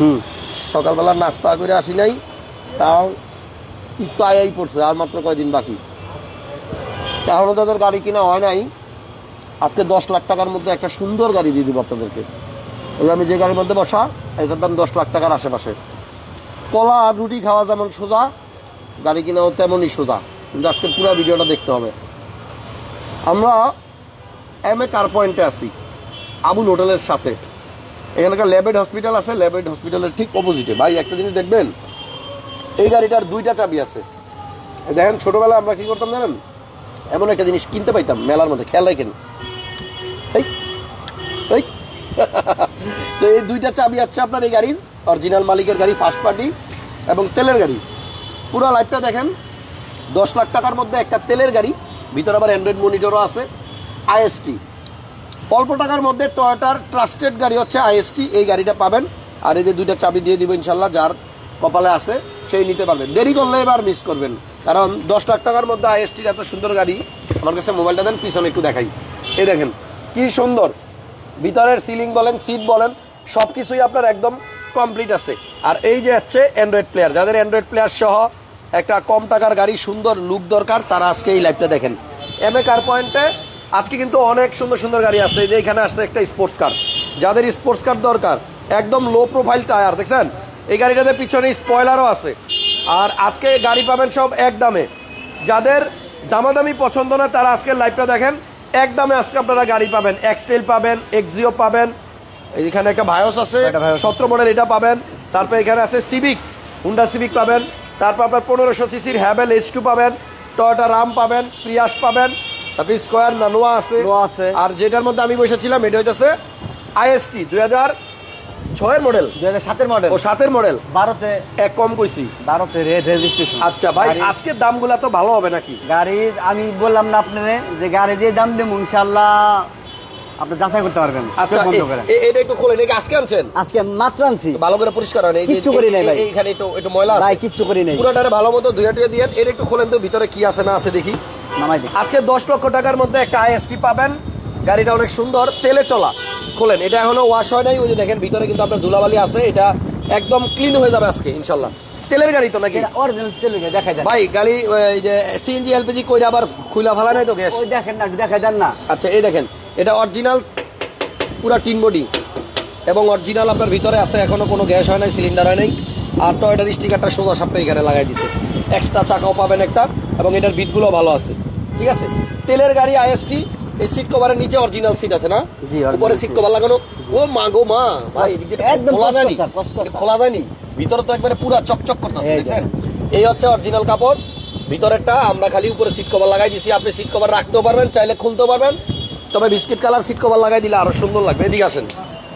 হুম। সকালবেলা নাস্তা করে আসি নাই, তাও তিক্ত আয়াই পড়ছে, আর মাত্র কয়দিন বাকি। এখনও তাদের গাড়ি কিনা হয় নাই। আজকে দশ লাখ টাকার মধ্যে একটা সুন্দর গাড়ি দিয়ে দিব আপনাদেরকে। ওই আমি যে গাড়ির মধ্যে বসা, এটার দাম দশ লাখ টাকার আশেপাশে। কলা আর রুটি খাওয়া যেমন সোজা, গাড়ি কিনাও তেমনই সোজা। কিন্তু আজকে পুরো ভিডিওটা দেখতে হবে। আমরা এম এ কার পয়েন্টে আছি, আবুল হোটেলের সাথে। এখানকার ল্যাবেড হসপিটাল আছে, ল্যাবেড হসপিটালের ঠিক অপোজিটে ভাই, একটা জিনিস দেখবেন, এই গাড়িটার দুইটা চাবি আছে। দেখেন, ছোটবেলায় আমরা কি করতাম জানেন? এমন একটা জিনিস কিনতে পাইতাম মেলার মধ্যে, খেয়াল রাখেন। তো এই দুইটা চাবি আছে আপনার এই গাড়ির অরিজিনাল মালিকের গাড়ি ফার্স্ট পার্টি এবং তেলের গাড়ি। পুরো লাইফটা দেখেন, দশ লাখ টাকার মধ্যে একটা তেলের গাড়ি, ভিতরে আবার অ্যান্ড্রয়েড মনিটরও আছে আইএসটি অল্প টাকার মধ্যে টয়োটার ট্রাস্টেড গাড়ি হচ্ছে আইএসটি এই গাড়িটা পাবেন। আর এই যে দুইটা চাবি দিয়ে দিব ইনশাল্লাহ, যার কপালে আছে, সেই নিতে পারবেন। দেরি করলে এবার মিস করবেন। কারণ দশ লাখ টাকার মধ্যে আইএসটির এত সুন্দর গাড়ি, আমার কাছে মোবাইলটা দেন, পিছনে একটু দেখাই। এই দেখেন, কি সুন্দর। ভিতরের সিলিং বলেন সিট বলেন সব কিছুই আপনার একদম কমপ্লিট আছে। আর এই যে হচ্ছে অ্যান্ড্রয়েড প্লেয়ার যাদের অ্যান্ড্রয়েড প্লেয়ার সহ একটা কম টাকার গাড়ি, সুন্দর লুক দরকার, তারা আজকে এই লাইভটা দেখেন। এম এ কার পয়েন্টে আজকে কিন্তু অনেক সুন্দর সুন্দর গাড়ি আছে। যে এখানে আসছে একটা স্পোর্টস কার যাদের স্পোর্টস কার দরকার একদম লো প্রোফাইল টায়ার দেখছেন? এই গাড়িটাতে পিছনে স্পয়লারও আছে। আর আজকে গাড়ি পাবেন সব এক দামে। যাদের দামাদামি পছন্দ না তারা আজকে লাইভটা দেখেন। এক দামে আজকে আপনারা গাড়ি পাবেন। এক্সটেল পাবেন এক্সিও পাবেন। এখানে একটা ভায়োস আছে। সতেরো মডেল এটা পাবেন। তারপর এখানে আছে সিভিক হুন্ডা সিভিক পাবেন। তারপর আপনার পনেরোশো সিসির হ্যাভেল এইচ টু পাবেন। টয়োটা রাম পাবেন। প্রিয়াস পাবেন। তারপর স্কোয়ার নানোয়া আছে? নোয়া আছে। আর যেটার মধ্যে আমি বসেছিলাম এটা হইতেছে আইএসটি দুই হাজার ছয়ের মডেল দুই হাজার সাতের মডেল ও সাতের মডেল বারোতে। এক কম কইছি। বারোতে রেড রেজিস্ট্রেশন আচ্ছা ভাই আজকের দামগুলা তো ভালো হবে নাকি? গাড়ির আমি বললাম না আপনারে যে গাড়ি যে দাম দেবো ইনশাল্লাহ আপনি যাচাই করতে পারবেন। আচ্ছা চোখ বন্ধ করে এ- এটা একটু খোলেন এটা কি আজকে আনছেন? আজকে মাত্র আনছি। ভালো করে পরিষ্কার হয় না এই যে- কিচ্ছু করি নাই এই- ভাই। এইখানে একটু একটু ময়লা ভাই আছে। কিচ্ছু করি নাই। পুরোটারে ভালো মতো ধুয়ে টুয়ে দিয়ে এর একটু খোলেন তো ভিতরে কি আছে না আছে দেখি। নামাই দিই। আজকে দশ লক্ষ টাকার মধ্যে একটা আইএসটি পাবেন। গাড়িটা অনেক সুন্দর তেলে চলা। খোলেন এটা এখনও ওয়াশ হয় নাই ওই যে দেখেন ভিতরে কিন্তু আপনার ধুলাবালি আছে এটা একদম ক্লিন হয়ে যাবে আজকে ইনশাল্লাহ। তেলের গাড়ি তো নাকি? অরিজিনাল তেল দেখা যায় ভাই গাড়ি এই যে সিএনজি এলপিজি কইরা আবার খুলা ফালা নাই তো গ্যাস? ওই দেখেন না দেখা যান না। আচ্ছা এই দেখেন এটা অরিজিনাল পুরা টিন বডি। এবং অরিজিনাল আপনার ভিতরে আছে এখনও কোনো গ্যাস হয় নাই সিলিন্ডার হয় নাই। আর টয়টার স্টিকারটা সোজা সাপটা এখানে লাগাই দিছে। এক্সট্রা চাকাও পাবেন একটা। এবং এটার বিটগুলো ভালো আছে। ঠিক আছে? তেলের গাড়ি আইএসটি এই সিট কভারের নিচে অরিজিনাল সিট আছে না? জি, উপরে সিট কভার লাগানো। ও মা গো মা ভাই এদিক একদম খোলা কসকসা। খোলা যায়নি ভিতরে তো একবারে পুরা চকচক করতেছে দেখছেন? এই হচ্ছে অরিজিনাল কাপড়। ভিতরেরটা আমরা খালি উপরে সিট কভার লাগাই দিছি। আপনি সিট কভার রাখতেও পারবেন চাইলে খুলতেও পারবেন। তবে বিস্কিট কালার সিট কভার লাগাই দিলে আরও সুন্দর লাগবে। এদিকে আসেন।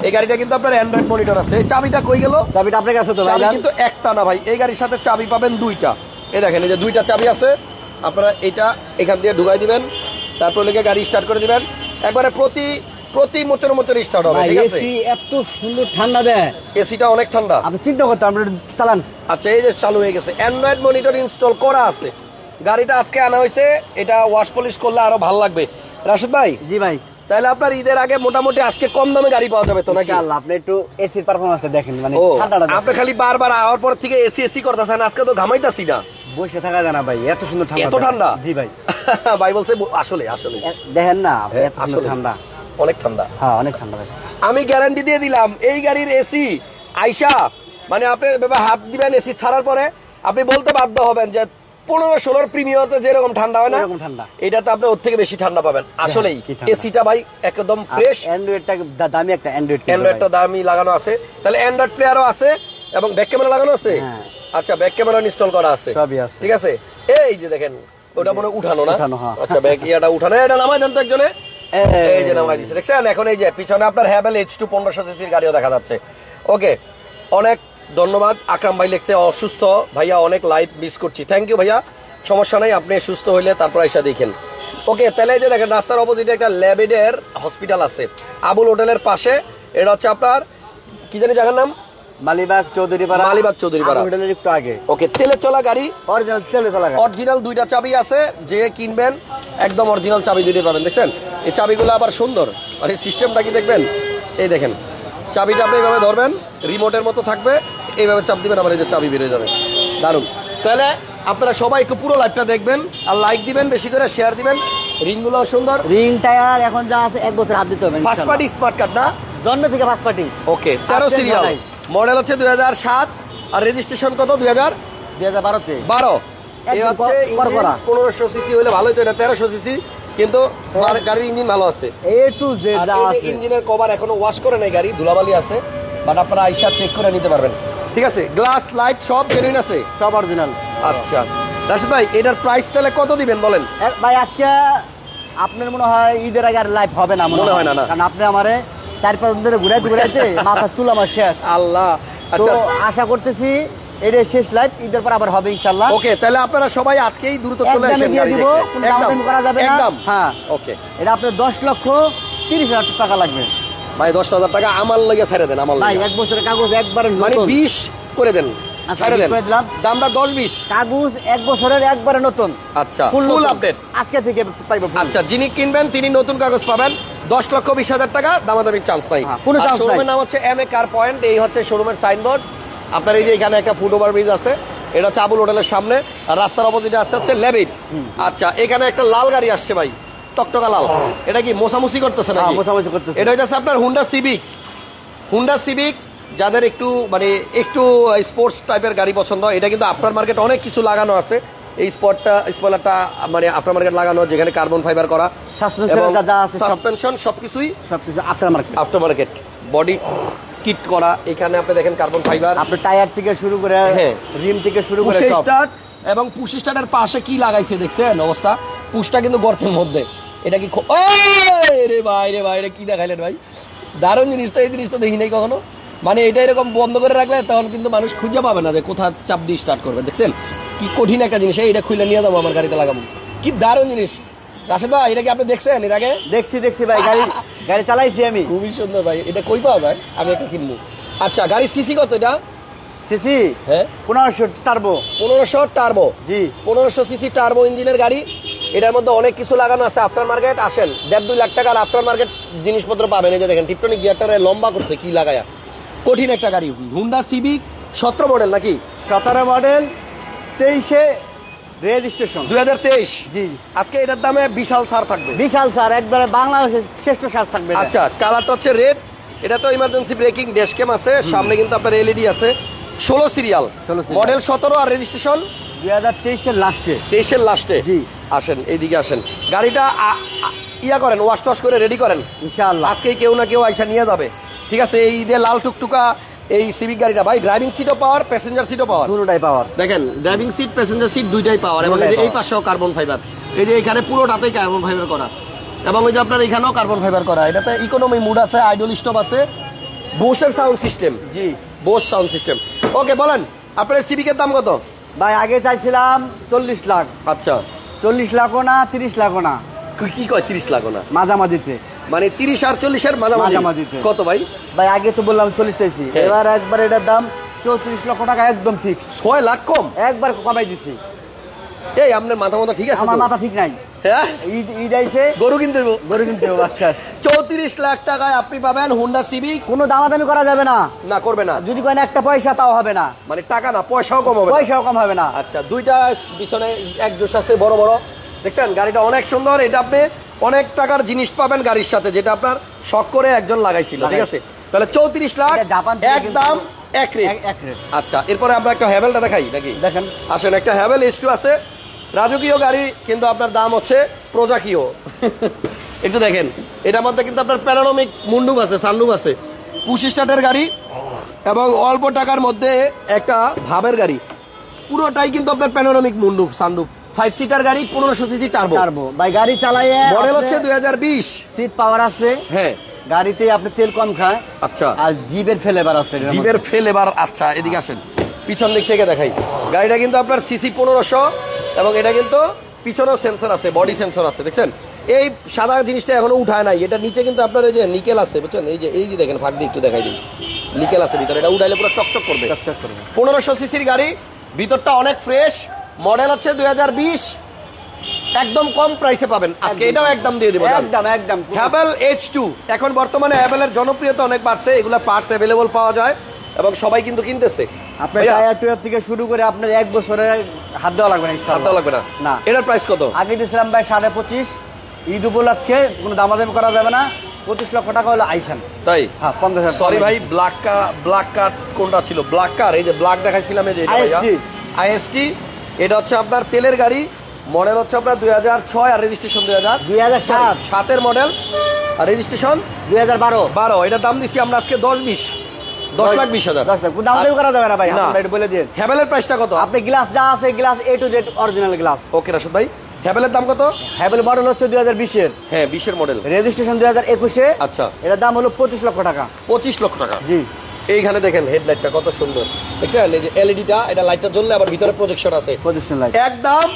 এই গাড়িটা কিন্তু আপনার অ্যান্ড্রয়েড মনিটর আছে। এই চাবিটা কই গেল? চাবিটা আপনার কাছে তো ভাই কিন্তু একটা না ভাই। এই গাড়ির সাথে চাবি পাবেন দুইটা। এই দেখেন এই যে দুইটা চাবি আছে। আপনারা এটা এখান দিয়ে ঢুকাই দিবেন তারপর লেগে গাড়ি স্টার্ট করে দিবেন। একবারে প্রতি প্রতি মোচর মোচর স্টার্ট হবে ঠিক আছে? এসি এত সুন্দর ঠান্ডা দেয়। এসিটা অনেক ঠান্ডা। আপনি চিন্তা করতে আপনি চালান। আচ্ছা এই যে চালু হয়ে গেছে। অ্যান্ড্রয়েড মনিটর ইনস্টল করা আছে। গাড়িটা আজকে আনা হয়েছে এটা ওয়াশ পলিশ করলে আরও ভালো লাগবে। রাশেদ ভাই? জি ভাই। তাহলে আপনার ঈদের আগে মোটামুটি আজকে কম দামে গাড়ি পাওয়া যাবে তো নাকি? ইনশাআল্লাহ আপনি একটু এসির পারফরম্যান্সটা দেখেন মানে ঠান্ডাটা আপনি খালি বারবার আওয়ার পর থেকে এসি এসি করতেছেন আজকে তো ঘামাইতাছি না। বসে থাকা যায় না ভাই এত সুন্দর ঠান্ডা এত ঠান্ডা? জি ভাই। ভাই বলছে আসলে আসলে। দেখেন না হ্যাঁ, এত সুন্দর ঠান্ডা। অনেক ঠান্ডা। হ্যাঁ অনেক ঠান্ডা ভাই। আমি গ্যারান্টি দিয়ে দিলাম এই গাড়ির এসি আইসা মানে আপনি হাত দিবেন এসি ছাড়ার পরে আপনি বলতে বাধ্য হবেন যে পনেরো ষোলোর প্রিমিয়ামতে যেরকম ঠান্ডা হয় না এরকম ঠান্ডা। এটাতে আপনি ওর থেকে বেশি ঠান্ডা পাবেন। আসলেই। এসিটা ভাই একদম ফ্রেশ অ্যান্ড্রয়েডটা দামি একটা অ্যান্ড্রয়েড অ্যান্ড্রয়েডটা দামি লাগানো আছে। তাহলে অ্যান্ড্রয়েড প্লেয়ারও আছে এবং ব্যাক ক্যামেরা লাগানো আছে? হ্যাঁ। আচ্ছা ব্যাক ক্যামেরা ইনস্টল করা আছে। সবই আছে। ঠিক আছে? এই যে দেখেন ওটা মনে উঠানো না? হ্যাঁ। আচ্ছা ব্যাক ইয়াটা উঠানো। এটা নামাই দেন তো একজনে? এই। যে নামাই দিছে দেখছেন? এখন এই যে পিছনে আপনার হ্যাভেল এইচ টু পনেরোশো সিসির গাড়িও দেখা যাচ্ছে। ওকে অনেক ধন্যবাদ। আকরাম ভাই লেখছে অসুস্থ ভাইয়া অনেক লাইভ মিস করছি। থ্যাংক ইউ ভাইয়া। সমস্যা নাই আপনি সুস্থ হইলে তারপর এসে দেখেন। ওকে তাহলে এই যে দেখেন রাস্তার অপোজিটে একটা ল্যাবিডের হসপিটাল আছে। আবুল হোটেলের পাশে। এটা হচ্ছে আপনার কি জানি জায়গার নাম? মালিবাগ চৌধুরীপাড়া। মালিবাগ চৌধুরীপাড়া। হোটেলের একটু আগে। ওকে তেলে চলা গাড়ি। অরিজিনাল চলে চলা গাড়ি। অরিজিনাল দুইটা চাবি আছে যে কিনবেন একদম অরিজিনাল চাবি দুইটা পাবেন দেখছেন? এই চাবিগুলো আবার সুন্দর। আর এই সিস্টেমটা কি দেখবেন? এই দেখেন। চাবিটা আপনি এভাবে ধরবেন রিমোটের মতো থাকবে এইভাবে চাপ দিবেন আবার এই যে চাবি বেরিয়ে যাবে। দারুণ। তাহলে আপনারা সবাই একটু পুরো লাইভটা দেখবেন আর লাইক দিবেন বেশি করে শেয়ার দিবেন। রিংগুলো সুন্দর। রিং টায়ার এখন যা আছে এক বছর হাত দিতে হবে ফার্স্ট পার্টি স্মার্ট কার্ড না? জন্ম থেকে ফার্স্ট পার্টি ওকে তেরো সিরিয়াল। মডেল হচ্ছে দুই হাজার সাত আর রেজিস্ট্রেশন কত? দুই হাজার? দুই হাজার বারোতে। বারো। পনেরোশো সিসি হলে ভালোই তো এটা তেরোশো সিসি কিন্তু গাড়ির ইঞ্জিন ভালো আছে। এ টু জেড ইঞ্জিনের কভার এখনও ওয়াশ করে নাই গাড়ি ধুলাবালি আছে বাট আপনারা আইসা চেক করে নিতে পারবেন। ঠিক আছে? গ্লাস লাইট সব জেনুইন আছে? সব অরিজিনাল আচ্ছা। রাশিদ ভাই এটার প্রাইস তাহলে কত দিবেন বলেন? ভাই আজকে আপনার মনে হয় ঈদের আগে আর লাইভ হবে না মনে হয়। না। কারণ আপনি আমারে চার পাঁচ ধরে ঘুরাইতে ঘুরাইতে মাথা চুল আমার শেষ। আল্লাহ তো আচ্ছা। আশা করতেছি এটা শেষ লাইভ ঈদের পর আবার হবে ইনশাল্লাহ ওকে তাহলে আপনারা সবাই আজকেই দ্রুত চলে আসেন দিয়ে দিব। কোনো করা যাবে না। একদম হ্যাঁ। ওকে। এটা আপনার দশ লক্ষ তিরিশ হাজার টাকা লাগবে। ভাই দশ হাজার টাকা আমার লাগে ছেড়ে দেন আমার ভাই লাগে এক বছরের কাগজ একবার মানে নতুন। বিশ করে দেন। ছেড়ে দেন। দামটা দশ বিশ। কাগজ এক বছরের একবারে নতুন। আচ্ছা ফুল আপডেট আজকে থেকে পাইবো আচ্ছা যিনি কিনবেন তিনি নতুন কাগজ পাবেন। দশ লক্ষ বিশ হাজার টাকা দামাদামির চান্স নাই। হ্যাঁ, শোরুমের নাম হচ্ছে এম এ কার পয়েন্ট এই হচ্ছে শোরুমের সাইনবোর্ড আপনার এই যে এখানে একটা ফুট ওভার ব্রিজ আছে এটা হচ্ছে আবুল হোটেলের সামনে। রাস্তার অপোজিটে আছে হচ্ছে লেবিট আচ্ছা এখানে একটা লাল গাড়ি আসছে ভাই টকটকা লাল। এটা কি মোসামুসি করতেছে না নাকি মোছামুছি করতেছে। এটা হচ্ছে আপনার হুন্ডা সিভিক হুন্ডা সিভিক যাদের একটু মানে একটু স্পোর্টস টাইপের গাড়ি পছন্দ এটা কিন্তু আপনার মার্কেট অনেক কিছু লাগানো আছে। এই স্পটটা স্পয়লারটা মানে আপনার মার্কেট লাগানো যেখানে কার্বন ফাইবার করা। সাসপেনশন সবকিছুই সবকিছু আপনার market after market body kit করা এখানে আপনি দেখেন কার্বন ফাইবার আপনার টায়ার থেকে শুরু করে হ্যাঁ। রিম থেকে শুরু করে স্টার্ট এবং পুশি স্টার্টের পাশে কি লাগাইছে দেখছেন অবস্থা? পুশটা কিন্তু গর্তের মধ্যে। এটা কি রে ভাই রে ভাই রে কি দেখাইলেন ভাই? দারুণ জিনিস তো এই জিনিস তো দেখি নাই কখনো। মানে এটা এরকম বন্ধ করে রাখলে তখন কিন্তু মানুষ খুঁজে পাবে না যে কোথা চাপ দিয়ে স্টার্ট করবে। দেখছেন? কি কঠিন একটা জিনিস। এটা খুলে নিয়ে যাব আমার গাড়িতে লাগাবো। কি দারুণ জিনিস। রাশেদ ভাই এটা কি আপনি দেখছেন এর আগে? দেখছি দেখছি ভাই গাড়ি গাড়ি চালাইছি আমি। খুবই সুন্দর ভাই। এটা কই পাওয়া যায়? আমি একটা কিনবো। আচ্ছা গাড়ি সিসি কত এটা? সিসি হ্যাঁ। পনেরোশো টার্বো পনেরোশো টার্বো জি। পনেরোশো সিসি টার্বো ইঞ্জিনের গাড়ি। এটার মধ্যে অনেক কিছু লাগানো আছে। আফটার মার্কেট আসেন। দেড় দুই লাখ টাকার আফটার মার্কেট জিনিসপত্র পাবেন। এই যে দেখেন টিপটনিক গিয়ারটারে লম্বা করছে কি লাগায়া। কঠিন একটা গাড়ি। হুন্ডা সিভিক সতেরো মডেল নাকি? সতেরো মডেল তেইশে রেজিস্ট্রেশন দুই হাজার তেইশ? জি আজকে এটার দামে বিশাল ছাড় থাকবে। বিশাল স্যার একবারে বাংলাদেশের শ্রেষ্ঠ সাজ থাকবে আচ্ছা কালারটা হচ্ছে রেড এটা তো ইমার্জেন্সি ব্রেকিং ড্যাশক্যাম আছে। সামনে কিন্তু আপনার এলইডি আছে। ষোলো সিরিয়াল 16 মডেল সতেরো আর রেজিস্ট্রেশন দুই হাজার তেইশের লাস্টে তেইশের লাস্টে জি। আসেন এইদিকে আসেন। গাড়িটা ইয়া করেন ওয়াশ টস করে রেডি করেন। ইনশাআল্লাহ। আজকেই কেউ না কেউ আইসা নিয়ে যাবে। ঠিক আছে এই যে লাল টুকটুকা এই সিভিক গাড়িটা ভাই ড্রাইভিং সিটও পাওয়ার প্যাসেঞ্জার সিটও পাওয়ার দুটোটাই পাওয়ার দেখেন ড্রাইভিং সিট প্যাসেঞ্জার সিট দুইটাই পাওয়ার এবং এই পাশেও কার্বন ফাইবার এই যে এখানে পুরোটাতেই কার্বন ফাইবার করা। এবং ওই যে আপনার এখানেও কার্বন ফাইবার করা। এটাতে ইকোনমি মুড আছে আইডল স্টপ আছে। বোসের সাউন্ড সিস্টেম জি বোস সাউন্ড সিস্টেম ওকে বলেন আপনার সিভিকের দাম কত? ভাই আগে চাইছিলাম চল্লিশ লাখ। আচ্ছা। চল্লিশ লাখও না তিরিশ লাখও না। কি কয় তিরিশ লাখ না? মাঝামাঝিতে। মানে তিরিশ আর চল্লিশের মাঝামাঝি। কত ভাই? ভাই আগে তো বললাম চল্লিশ চাইছি। হ্যাঁ। এবার একবার এটার দাম চৌত্রিশ লক্ষ টাকা একদম ফিক্স ছয় লাখ কম? একবার কমাই দিছি। এই আপনার মাথা মাথা ঠিক আছে আমার মাথা ঠিক নাই। হ্যাঁ? গরু কিনতে গরু কিনতে চৌত্রিশ লাখ টাকায় আপনি পাবেন হুন্ডা সিভিক কোনো দামাদামি করা যাবে না। না করবে না। যদি কোনো একটা পয়সা তাও হবে না। মানে টাকা না পয়সাও কম হবে পয়সাও কম হবে না। আচ্ছা দুইটা পিছনে এক জোশ আছে বড় বড়। দেখছেন গাড়িটা অনেক সুন্দর। এটা আপনি অনেক টাকার জিনিস পাবেন গাড়ির সাথে যেটা আপনার শখ করে একজন লাগাইছিল ঠিক আছে? তাহলে চৌত্রিশ লাখ এক দাম এক রেট। আচ্ছা এরপরে আমরা একটা হ্যাভেলটা দেখাই নাকি? দেখেন। আসেন একটা হ্যাভেল এস আছে। রাজকীয় গাড়ি কিন্তু আপনার দাম হচ্ছে প্রজাকীয়। একটু দেখেন এটার মধ্যে কিন্তু আপনার প্যারানমিক মুন্ডুপ আছে সানডুপ আছে। পুশি স্টার্টের গাড়ি এবং অল্প টাকার মধ্যে একটা ভাবের গাড়ি। পুরোটাই কিন্তু আপনার panoramic moonroof sunroof five seater গাড়ি পনেরোশো সিসি টার্বো পারব ভাই গাড়ি চালাইয়ে মডেল হচ্ছে দুই হাজার বিশ। সিট পাওয়ার আছে। হ্যাঁ। গাড়িতে আপনি তেল কম খায়। আচ্ছা। আর জিবের ফেলেবার আছে। এটার জিপের ফেল এবার আচ্ছা এদিকে আসেন। পিছন দিক থেকে দেখাই। গাড়িটা কিন্তু আপনার সিসি পনেরোশো এবং এটা কিন্তু পিছনেও সেন্সর আছে বডি সেন্সর আছে দেখছেন? এই সাদা জিনিসটা এখনও উঠায় নাই। এটা নিচে কিন্তু আপনার এই যে নিকেল আছে বুঝছেন? এই যে এই যে দেখেন ফাঁক দিয়ে একটু দেখাই দিই। নিকেল আছে ভিতরে এটা উঠাইলে পুরো চকচক করবে। চকচক করবে। পনেরোশো সিসির গাড়ি ভিতরটা অনেক ফ্রেশ মডেল হচ্ছে দুই হাজার বিশ। একদম কম প্রাইসে পাবেন। আজকে এটাও একদম দিয়ে দিব একদম একদম। হ্যাভেল এইচ টু এখন বর্তমানে হ্যাভেলের জনপ্রিয়তা অনেক বাড়ছে এগুলো পার্টস অ্যাভেলেবল পাওয়া যায় এবং সবাই কিন্তু কিনতেছে। আপনার ভাইয়া, টায়ার টুয়ার থেকে শুরু করে আপনার এক হাত দেওয়া লাগবে না হাত দেওয়া লাগবে না? না। এটার প্রাইস কত? আগে দিয়েছিলাম ভাই সাড়ে পঁচিশ। ঈদ উপলক্ষে কোনো দামাদামি করা যাবে না। পঁচিশ লক্ষ টাকা হলো আইসান। তাই? হ্যাঁ পঞ্চাশ সরি ভাই ব্ল্যাক কা ব্ল্যাক কার্ড কোনটা ছিল? ব্ল্যাক কার এই যে ব্ল্যাক দেখাইছিলাম এই যে আইএসটি এটা হচ্ছে আপনার তেলের গাড়ি মডেল হচ্ছে আপনার দুই হাজার ছয় আর রেজিস্ট্রেশন দুই হাজার দুই হাজার সাত। সাতের মডেল আর রেজিস্ট্রেশন দুই হাজার বারো। বারো এটার দাম দিচ্ছি আমরা আজকে দশ বিশ। দশ লাখ বিশ হাজার। করা যাবে না ভাই? বলে দিন। হ্যাভেলের প্রাইসটা কত? আপনি গ্লাস যা আছে glass A to Z original glass okay Rashad ভাই। হ্যাভেলের দাম কত? হ্যাভেল মডেল হচ্ছে দুই হাজার বিশের। হ্যাঁ বিশের মডেল রেজিস্ট্রেশন দুই হাজার একুশে। আচ্ছা। এটার দাম হলো পঁচিশ লক্ষ টাকা। পঁচিশ লক্ষ টাকা। জি। এইখানে দেখেন হেডলাইটটা কত সুন্দর। দেখছেন? এই যে এলইডিটা এটা লাইটটা জ্বললে আবার ভিতরে প্রজেকশন আছে। পজিশন লাইট একদম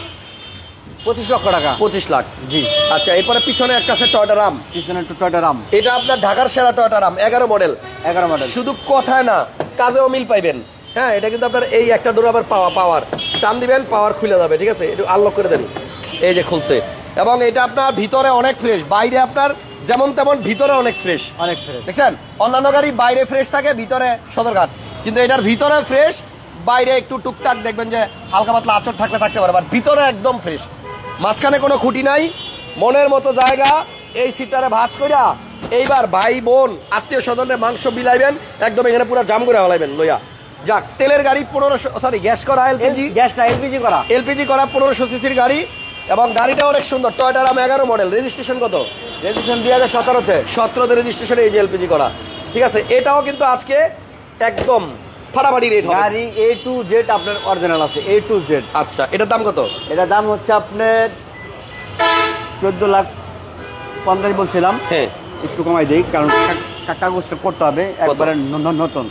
পঁচিশ লক্ষ টাকা। পঁচিশ লাখ। জি। আচ্ছা এরপরে পিছনে একটা আছে টয়টা রাম পিছনে একটু টয়টা রাম এটা আপনার ঢাকার সেরা টয়টা রাম এগারো মডেল এগারো মডেল শুধু কথায় না কাজেও মিল পাইবেন। হ্যাঁ এটা কিন্তু আপনার এই একটা ডোর আবার পাওয়া পাওয়ার টান দিবেন পাওয়ার খুলে যাবে ঠিক আছে? একটু আনলক করে দেন। এই যে খুলছে। এবং এটা আপনার ভিতরে অনেক ফ্রেশ বাইরে আপনার যেমন তেমন ভিতরে অনেক ফ্রেশ অনেক ফ্রেশ দেখছেন? অন্যান্য গাড়ি বাইরে ফ্রেশ থাকে ভিতরে সদরঘাট কিন্তু এটার ভিতরে ফ্রেশ বাইরে একটু টুকটাক দেখবেন যে হালকা পাতলা আচর থাকলে থাকতে পারে ভিতরে একদম ফ্রেশ মাঝখানে কোনো খুঁটি নাই মনের মতো জায়গা এই সিটারে ভাঁজ কইরা এইবার ভাই বোন আত্মীয় স্বজনের মাংস বিলাইবেন একদম এখানে পুরো জাম করে হলাইবেন লইয়া। যাক তেলের গাড়ি পনেরোশো সরি গ্যাস করা এলপিজি গ্যাসটা এলপিজি করা। এলপিজি করা পনেরোশো সিসির গাড়ি এবং গাড়িটা অনেক সুন্দর। টয়টা রাম এগারো মডেল রেজিস্ট্রেশন কত? রেজিস্ট্রেশন দুই হাজার সতেরোতে। সতেরোতে রেজিস্ট্রেশন এই যে এলপিজি করা। ঠিক আছে এটাও কিন্তু আজকে একদম ফাটাফাটি রেট গাড়ি এ টু জেড আপনার অরিজিনাল আছে। এ টু জেড আচ্ছা এটার দাম কত? এটার দাম হচ্ছে আপনার চোদ্দ লাখ পঞ্চাশ বলছিলাম। হ্যাঁ। একটু কমাই দিই কারণ কাগজটা করতে হবে। একবারে নতুন।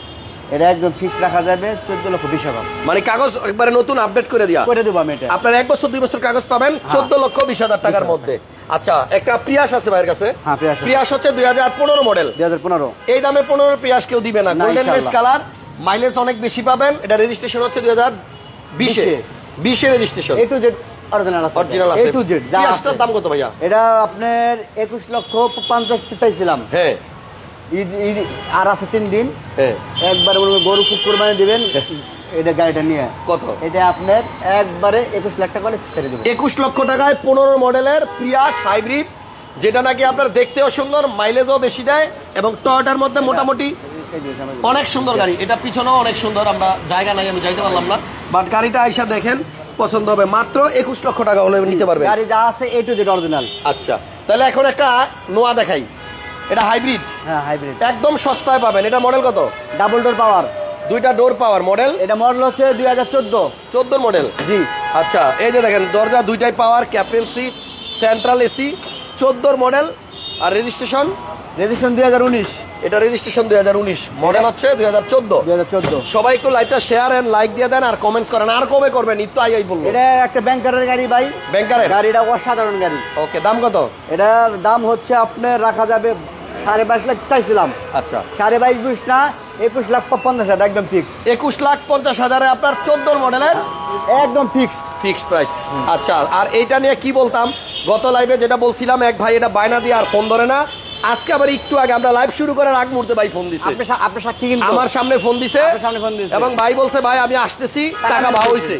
এটা একদম ফিক্স রাখা যাবে চোদ্দ লক্ষ বিশ হাজার। মানে কাগজ একবারে নতুন আপডেট করে দিয়া। করে দেবো আমি এটা। আপনার এক বছর দুই বছর কাগজ পাবেন চোদ্দ লক্ষ বিশ হাজার টাকার মধ্যে। আচ্ছা একটা প্রিয়াস আছে ভাইয়ের কাছে। হ্যাঁ, প্রিয়াস হচ্ছে দুই হাজার পনেরো মডেল দুই হাজার পনেরো। এই দামে পনেরো প্রিয়াস কেউ দিবে না। গোল্ডেন বেস কালার মাইলেজ অনেক বেশি পাবেন। এটা রেজিস্ট্রেশন হচ্ছে দুই হাজার বিশে। বিশে। Registration A to Z original আছে। A to Z. দাম কত ভাইয়া? এটা আপনার একুশ লক্ষ পঞ্চাশ চাইছিলাম। হ্যাঁ। ঈদ ঈদ আর আছে তিন দিন। একবারে বলব গরু খুব কোরবানি দিবেন এটা গাড়িটা নিয়ে। কত? এটা আপনার একবারে একুশ লাখ টাকা করে ছেড়ে দেবো একুশ লক্ষ টাকায় পনেরো মডেলের প্রিয়াস হাইব্রিড যেটা নাকি আপনার দেখতেও সুন্দর মাইলেজও বেশি দেয় এবং টয়টার মধ্যে মোটামুটি অনেক সুন্দর গাড়ি। এটা পিছনেও অনেক সুন্দর আমরা জায়গা নাই আমি যাইতে পারলাম না। বাট গাড়িটা আইসা দেখেন পছন্দ হবে। মাত্র একুশ লক্ষ টাকা হলে নিতে পারবে গাড়ি যা আছে এ টু জেড অরিজিনাল আচ্ছা তাহলে এখন একটা নোয়া দেখাই। এটা হাইব্রিড হ্যাঁ হাইব্রিড একদম সস্তায় পাবেন। এটা মডেল কত? ডাবল ডোর পাওয়ার দুইটা ডোর পাওয়ার মডেল এটা মডেল হচ্ছে দুই হাজার চোদ্দ। চোদ্দ মডেল জি। আচ্ছা এই যে দেখেন দরজা দুইটাই power captain seat central AC চোদ্দোর মডেল আর রেজিস্ট্রেশন রেজিস্ট্রেশন দুই হাজার উনিশ। এটা রেজিস্ট্রেশন দুই হাজার উনিশ। মডেল হচ্ছে দুই হাজার চোদ্দ। দুই হাজার চোদ্দ। সবাই একটু লাইভটা শেয়ার এন্ড লাইক দিয়ে দেন আর কমেন্টস করেন। আর কবে করবেন? নিত্য আই আই বলব এটা একটা ব্যাংকারের গাড়ি ভাই। ব্যাংকারের গাড়িটা অসাধারণ গাড়ি। ওকে দাম কত? এটার দাম হচ্ছে আপনার রাখা যাবে সাড়ে বাইশ লাখ চাইছিলাম। আচ্ছা। সাড়ে বাইশ বিশ না একুশ লাখ পঞ্চাশ হাজার একদম ফিক্স একুশ লাখ পঞ্চাশ হাজারে আপনার চোদ্দোর মডেলের? একদম ফিক্সড ফিক্সড প্রাইস আচ্ছা আর এইটা নিয়ে কি বলতাম? গত লাইভে যেটা বলছিলাম এক ভাই এটা বায়না দিয়ে আর ফোন ধরে না। আজকে আবার একটু আগে আমরা লাইভ শুরু করার আগ মুহূর্তে ভাই ফোন দিছে। আপনি সা- আপনি সাক্ষী কিন্তু আমার সামনে ফোন দিছে। ফোন এবং ভাই বলছে ভাই আমি আসতেছি টাকা ভাও হইছে।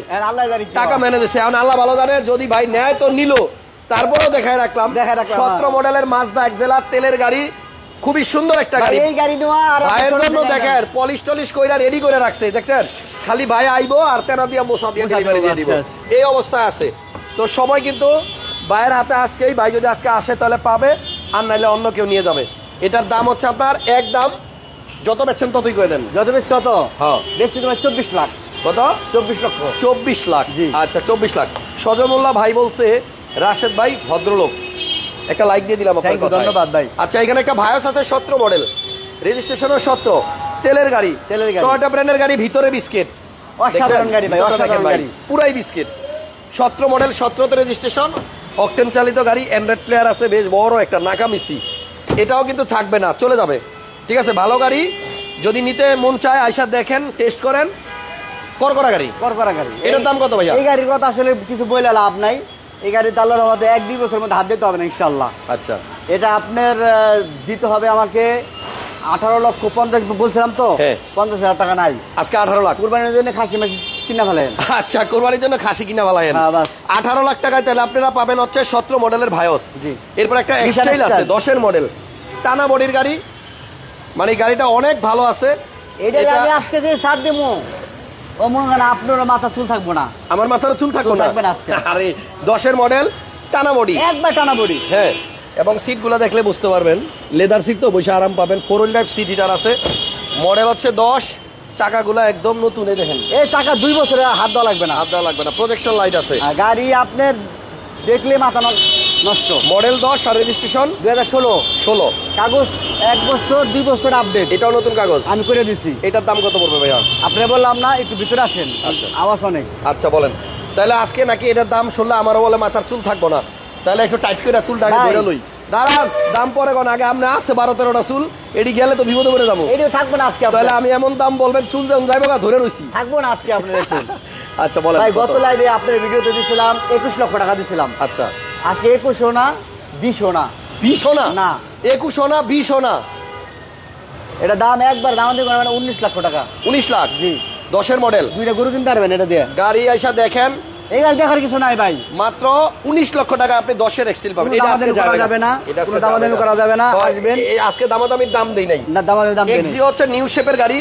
কি টাকা হয়। মেনে দিছে এখন আল্লাহ ভালো জানে যদি ভাই নেয় তো নিল তারপরেও দেখায় রাখলাম। দেখায় রাখলাম, সতেরো হ্যাঁ। মডেলের মাজদা এক জেলা তেলের গাড়ি খুবই সুন্দর একটা গাড়ি। এই গাড়ি নেওয়া আর ভাইয়ের জন্য দেখেন পলিশ টলিশ কইরা রেডি করে রাখছে দেখছেন? খালি ভাই আইবো আর তেনা দিয়া মোসা দিয়ে ডেলিভারি দিয়ে দিব। এই অবস্থায় আছে। তো সময় কিন্তু ভাইয়ের হাতে আজকেই ভাই যদি আজকে আসে তাহলে পাবে আর নাইলে অন্য কেউ নিয়ে যাবে। এটার দাম হচ্ছে আপনার এক দাম যত বেচছেন ততই করে দেন। যত বেশি তত? হ্যাঁ। বেশি তোমার চব্বিশ লাখ। কত? চব্বিশ লক্ষ। চব্বিশ লাখ। জি। আচ্ছা চব্বিশ লাখ। সজমুল্লাহ ভাই বলছে রাশেদ ভাই ভদ্রলোক। একটা লাইক দিয়ে দিলাম Thank ধন্যবাদ ভাই। আচ্ছা এখানে একটা ভায়োস আছে সতেরো মডেল রেজিস্ট্রেশনও সতেরো। তেলের গাড়ি। তেলের গাড়ি। টয়টা ব্র্যান্ডের গাড়ি ভিতরে বিস্কিট অসাধারণ গাড়ি ভাই অসাধারণ গাড়ি। পুরাই বিস্কিট সতেরো মডেল সতেরোতে রেজিস্ট্রেশন অকটেন চালিত গাড়ি অ্যান্ড্রয়েড প্লেয়ার আছে বেশ বড় একটা নাকামিসি। এটাও কিন্তু থাকবে না চলে যাবে। ঠিক আছে ভালো গাড়ি। যদি নিতে মন চায় আইসা দেখেন টেস্ট করেন। করকরা গাড়ি। কর করা গাড়ি। এটার দাম কত ভাইয়া? এই গাড়ির কথা আসলে কিছু বলে লাভ নাই। এই গাড়ি তাল্লার মধ্যে এক দুই বছরের মধ্যে হাত দিতে হবে না ইনশাল্লাহ আচ্ছা। এটা আপনার দিতে হবে আমাকে আঠারো লক্ষ পঞ্চাশ বলছিলাম তো? হ্যাঁ। পঞ্চাশ হাজার টাকা নাই। আজকে আঠারো লাখ। কুরবানির জন্য খাসি মাসি কিনা ফেলেন? আচ্ছা কোরবানির জন্য খাসি কিনা বলায়েন হ্যাঁ। আঠারো লাখ টাকায় তাহলে আপনারা পাবেন হচ্ছে সতেরো মডেলের ভায়স জি। এরপর একটা এক্সটাইল আছে দশের মডেল। টানা বডির গাড়ি। মানে গাড়িটা অনেক ভালো আছে। এটা এটা- আমি আজকে যে ছাড় দেবো ও মনে করেন আপনার মাথা চুল থাকব না। আমার মাথার চুল থাকব না। আরে দশের মডেল টানা বডি একবার টানা বড়ি হ্যাঁ এবং সিটগুলো দেখলে বুঝতে পারবেন লেদার সিট তো বসে আরাম পাবেন। Four wheel drive seat heater আছে। মডেল হচ্ছে দশ। চাকাগুলো একদম নতুন এই দেখেন। এই চাকা দুই বছরে হাত দেওয়া লাগবে না। হাত দেওয়া লাগবে না। প্রজেকশন লাইট আছে। গাড়ি আপনার দেখলে মাথা ন- নষ্ট। মডেল দশ আর রেজিস্ট্রেশন দুই হাজার ষোলো। ষোলো। কাগজ এক বছর দুই বছর আপডেট এটাও নতুন কাগজ? আমি করে দিছি। এটার দাম কত পড়বে ভাইয়া? আপনি বললাম না একটু ভিতরে আসেন। আচ্ছা। আওয়াজ অনেক। আচ্ছা বলেন। তাহলে আজকে নাকি এটার দাম শুনলে আমারও বলে মাথার চুল থাকব না। তাহলে একটু টাইট করে চুলটা ধরে লই। দাঁড়ান দাম পরে কোন আগে? আপনি আসছে বারো তেরোটা চুল। এটি গেলে তো বিপদে পড়ে যাব। এটিও থাকবে না আজকে তাহলে আমি এমন দাম বলবেন চুল যেমন যাইবো ধরে রইছি থাকব না আজকে আপনার চুল। আচ্ছা বলেন ভাই? গত লাইভে আপনার ভিডিওতে দিয়েছিলাম একুশ লক্ষ টাকা দিয়েছিলাম আচ্ছা। আজকে একুশও না বিশও না বিশও না না। একুশও না বিশও না এটা দাম একবার দাম দিয়ে মানে উনিশ লক্ষ টাকা। উনিশ লাখ? জি। দশের মডেল দুইটা গরু কিনতে পারবেন এটা দিয়ে। গাড়ি আইসা দেখেন। এই গাড়ি দেখার কিছু নাই ভাই। মাত্র উনিশ লক্ষ টাকা আপনি দশের এক্সটিল পাবেন। এটা আজকে দামাদামি করা যাবে না, এটা দামাদামি করা যাবে না, আসবেন। আজকে দামাদামির দাম দেই নাই। না দাম দাম এক্সিও হচ্ছে নিউ শেপের গাড়ি।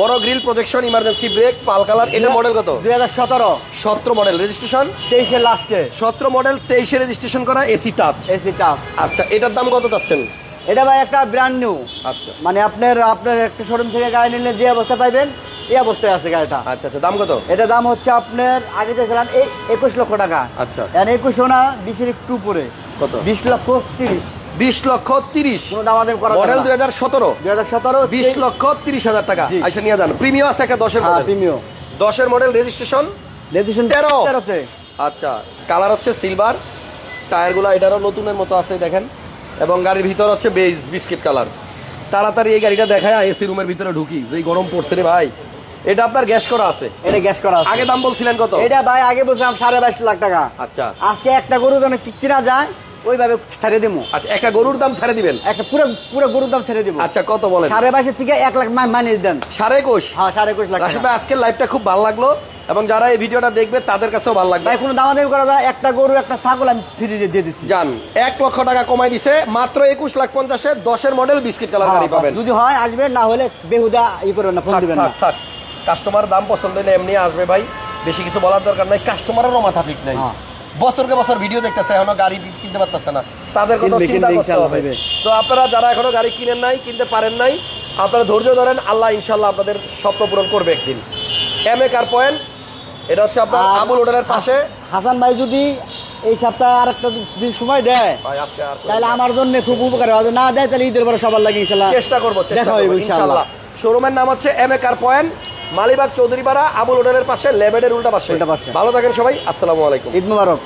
বড় grill projection emergency brake pearl colour এটা মডেল কত? দুই হাজার সতেরো। সতেরো মডেল রেজিস্ট্রেশন তেইশে লাস্টে। সতেরো মডেল তেইশে রেজিস্ট্রেশন করা এসি টাচ এসি টাচ আচ্ছা এটার দাম কত চাচ্ছেন? এটা ভাই একটা ব্র্যান্ড নিউ আচ্ছা। মানে আপনার আপনার একটা শোরুম থেকে গাড়ি নিলে যে অবস্থা পাইবেন এই অবস্থায় আছে গাড়িটা। আচ্ছা আচ্ছা দাম কত? এটা দাম হচ্ছে আপনার আগে চাইছিলাম এই একুশ লক্ষ টাকা। আচ্ছা। একুশও না বিশের একটু উপরে। কত? বিশ লক্ষ তিরিশ বিশ লক্ষ তিরিশ। মডেল দুই হাজার সতেরো। দুই হাজার সতেরো বিশ লক্ষ তিরিশ হাজার টাকা। আইসা নিয়ে যান। প্রিমিয়াম আছে একটা দশের হ্যাঁ মডেল। প্রিমিয়ম দশের মডেল রেজিস্ট্রেশন? রেজিস্ট্রেশন তেরো। আচ্ছা কালার হচ্ছে সিলভার। টায়ারগুলো এটারও নতুনের মতো আছে দেখেন। এবং গাড়ির ভিতর হচ্ছে বেজ বিস্কিট কালার। তাড়াতাড়ি এই গাড়িটা দেখায় এসি রুমের ভিতরে ঢুকি। যে গরম পড়ছে রে ভাই। এটা আপনার গ্যাস করা আছে? এটা গ্যাস করা আছে। আগে দাম বলছিলেন কত? এটা ভাই আগে বলছিলাম সাড়ে বাইশ লাখ টাকা। আচ্ছা। আজকে একটা গরু যেন কি- কিনা যায়? ওইভাবে ছেড়ে দিব আচ্ছা একটা গরুর দাম ছেড়ে দিবেন? একটা পুরো পুরো গরুর দাম ছেড়ে দিব আচ্ছা কত বলেন? সাড়ে বাইশের থেকে এক লাখ মাইনাস দেন। সাড়ে একুশ? হ্যাঁ সাড়ে একুশ লাখ আসলে। আজকের লাইভটা খুব ভালো লাগল এবং যারা এই ভিডিওটা দেখবে তাদের কাছেও ভালো লাগবে। ভাই কোনো দামাদামি করা যায়? একটা গরু একটা ছাগল আমি ফ্রি দিয়ে দিচ্ছি যান এক লক্ষ টাকা কমাই দিছে মাত্র একুশ লাখ পঞ্চাশে দশের মডেল বিস্কিট কালার গাড়ি পাবেন। যদি হয় আসবেন না হলে বেহুদা ই করবেন না ফোন দিবেন না। কাস্টমার দাম পছন্দ হলে এমনি আসবে ভাই। বেশি কিছু বলার দরকার নাই কাস্টমারেরও মাথা ঠিক নাই। হ্যাঁ। বছরকে বছর ভিডিও দেখতেছে এখনও গাড়ি কিনতে পারতেছে না। তাদের কথা চিন্তা করতে হবে। তো আপনারা যারা এখনও গাড়ি কিনেন নাই কিনতে পারেন নাই আপনারা ধৈর্য ধরেন আল্লাহ ইনশাল্লাহ আপনাদের স্বপ্ন পূরণ করবে একদিন। এম এ কার পয়েন্ট এটা হচ্ছে আপনার আবুল হোটেলের পাশে। হাসান ভাই যদি এই সপ্তাহে আর একটা দিন সময় দেয় ভাই আজকে আর কোনো- তাহলে আমার জন্য খুব উপকার হবে। না দেয় তাহলে ঈদের পরে সবার লাগে ইনশাল্লাহ চেষ্টা করব দেখা হবে ইনশাল্লাহ। শোরুমের নাম হচ্ছে M A car point Malibagh Chowdhurypara Abul হোটেলের পাশে লেবেডের উল্টা পাশে। উল্টা পাশে। ভালো থাকেন সবাই আসসালামু আলাইকুম। ঈদ মুবারক।